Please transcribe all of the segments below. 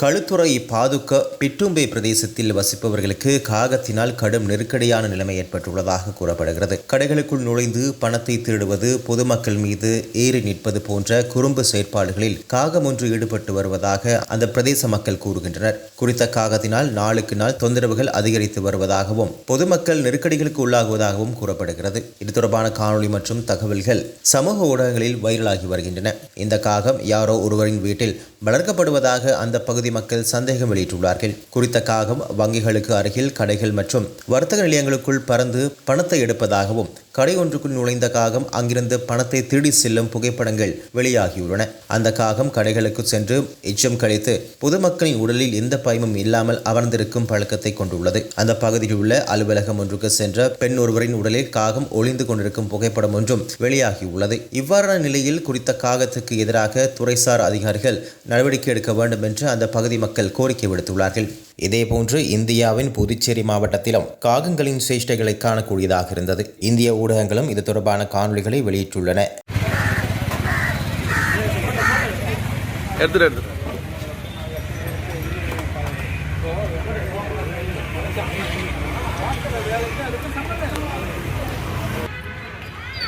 களுத்துறை பாதுக்க பிட்டும்பே பிரதேசத்தில் வசிப்பவர்களுக்கு காகத்தினால் கடும் நெருக்கடியான நிலைமை ஏற்பட்டுள்ளதாக கூறப்படுகிறது. கடைகளுக்குள் நுழைந்து பணத்தை திருடுவது பொதுமக்கள் மீது ஏறி நிற்பது போன்ற குறும்பு செயற்பாடுகளில் காகம் ஒன்று ஈடுபட்டு வருவதாக அந்த பிரதேச மக்கள் கூறுகின்றனர். குறித்த காகத்தினால் நாளுக்கு நாள் தொந்தரவுகள் அதிகரித்து வருவதாகவும் பொதுமக்கள் நெருக்கடிகளுக்கு உள்ளாகுவதாகவும் கூறப்படுகிறது. இது தொடர்பான காணொளி மற்றும் தகவல்கள் சமூக ஊடகங்களில் வைரலாகி வருகின்றன. இந்த காகம் யாரோ ஒருவரின் வீட்டில் வளர்க்கப்படுவதாக அந்த பகுதி மக்கள் சந்தேகம் வெளியிட்டுள்ளார்கள். குறித்த காகம் வங்கிகளுக்கு அருகில் கடைகள் மற்றும் வர்த்தக நிலையங்களுக்குள் பறந்து பணத்தை எடுப்பதாகவும் கடை ஒன்றுக்குள் நுழைந்த காகம் அங்கிருந்து பணத்தை திருடி செல்லும் புகைப்படங்கள் வெளியாகியுள்ளன. அந்த காகம் கடைகளுக்கு சென்று எச்சம் கழித்து பொதுமக்களின் உடலில் எந்த பயமும் இல்லாமல் அமர்ந்திருக்கும் பழக்கத்தை கொண்டுள்ளது. அந்த பகுதியில் உள்ள அலுவலகம் ஒன்றுக்கு சென்ற பெண் ஒருவரின் உடலில் காகம் ஒளிந்து கொண்டிருக்கும் புகைப்படம் ஒன்றும் வெளியாகியுள்ளது. இவ்வாறான நிலையில் குறித்த காகத்துக்கு எதிராக துறைசார் அதிகாரிகள் நடவடிக்கை எடுக்க வேண்டும் என்று அந்த பகுதி மக்கள் கோரிக்கை விடுத்துள்ளார்கள். இதேபோன்று இந்தியாவின் புதுச்சேரி மாவட்டத்திலும் காகங்களின் சேஷ்டைகளை காணக்கூடியதாக இருந்தது. இந்திய ஊடகங்களும் இது தொடர்பான காணொளிகளை வெளியிட்டுள்ளன.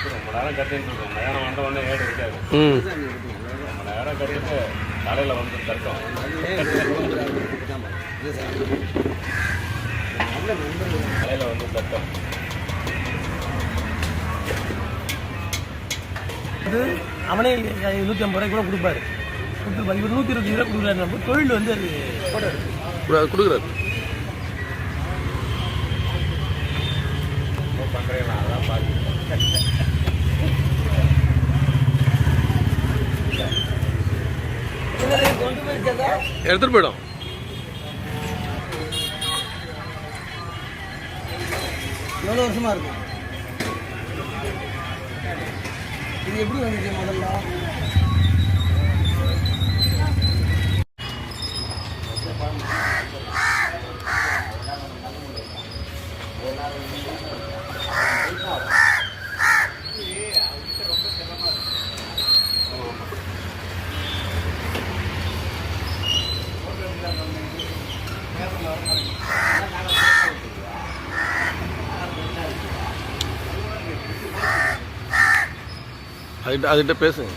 ரொம்ப நேரம் கட்டிட்டு இருக்கோம். மயானம் வந்த உடனே ஏடு இருக்காது ம். ரொம்ப நேரம் கட்டிட்டு காலையில் வந்து தட்டும் காலையில் வந்து தட்டும் வந்து அவனே நூற்றி ஐம்பது ரூபாய் கூட கொடுப்பாரு. கொடுத்துருப்பாரு இவர் நூற்றி இருபது ரூபா கொடுக்குறாரு தொழில் வந்து அது கொடு- கொடுக்குறாரு. பண்ணுறேன் நான் அதான் பார்க்குறேன் எடுத்துட்டு போயிடும். எவ்வளோ வருஷமாக இருக்கும் இது எப்படி வந்துச்சு முதல்ல? அதுகிட்ட அதுகிட்ட பேசுங்க